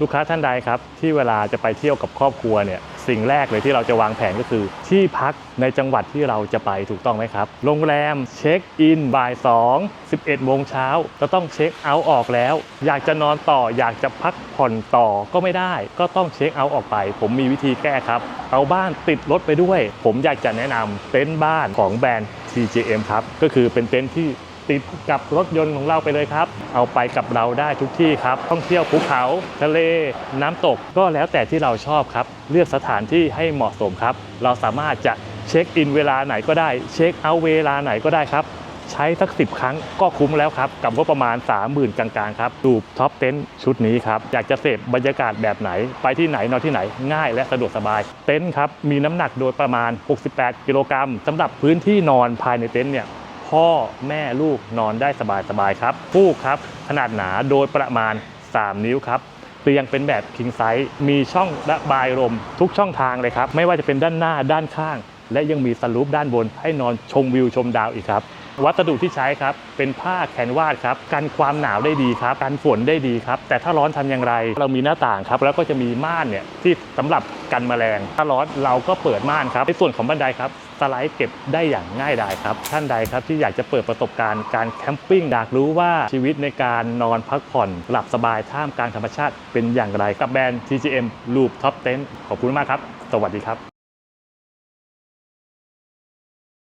ลูกค้าท่านใดครับ ที่เวลาจะไปเที่ยวกับครอบครัวเนี่ยสิ่งแรกเลยที่เราจะวางแผนก็คือ ที่พักในจังหวัดที่เราจะไปถูกต้องไหมครับ โรงแรมเช็คอินบ่าย 2 11โมงเช้าก็ต้องเช็คเอาท์ออกแล้ว อยากจะนอนต่ออยากจะพักผ่อนต่อก็ไม่ได้ ก็ต้องเช็คเอาท์ออกไป ผมมีวิธีแก้ครับ เอาบ้านติดรถไปด้วย ผมอยากจะแนะนำเต็นท์บ้านของแบรนด์ TJM ครับก็คือเป็นเต็นท์ที่ ติดกับรถยนต์ของเราไปเลยครับ เอาไปกับเราได้ทุกที่ครับ ท่องเที่ยวภูเขา ทะเล น้ำตกก็แล้วแต่ที่เราชอบครับ เลือกสถานที่ให้เหมาะสมครับ เราสามารถจะเช็คอินเวลาไหนก็ได้ เช็คเอาเวลาไหนก็ได้ครับใช้สัก 10 ครั้งก็คุ้มแล้วครับ กับงบประมาณ 30,000 กลางๆ ครับ ดูท็อปเต็นท์ชุดนี้ครับ อยากจะเสพบรรยากาศแบบไหน ไปที่ไหน นอนที่ไหน ง่ายและสะดวกสบาย เต็นท์ครับ มีน้ำหนักโดยประมาณ 68 กิโลกรัมสำหรับพื้นที่นอนภายในเต็นท์เนี่ย พ่อแม่ลูกนอนได้สบายๆครับฟูกครับ ขนาดหนาโดยประมาณ 3 นิ้วครับเตียงเป็นแบบคิงไซส์มีช่องระบายลมทุกช่องทางเลยครับ ไม่ว่าจะเป็นด้านหน้าด้านข้าง และยังมีสลูปด้านบนให้นอนชมวิวชมดาวอีกครับ วัสดุที่ใช้ครับเป็นผ้าแคนวาสครับกันความหนาวได้ดีครับกันฝนได้ดีครับ แต่ถ้าร้อนทำอย่างไร เรามีหน้าต่างครับ แล้วก็จะมีม่านเนี่ยที่สำหรับกันแมลง ถ้าร้อนเราก็เปิดม่านครับในส่วนของบันไดครับสไลด์เก็บได้อย่างง่ายดายครับ ท่านใดครับที่อยากจะเปิดประสบการณ์การแคมปิ้งอยากรู้ว่าชีวิตในการนอนพักผ่อนหลับสบายท่ามกลางธรรมชาติเป็นอย่างไร กับแบรนด์ TGM Loop Top Tent ขอบคุณมากครับ สวัสดีครับ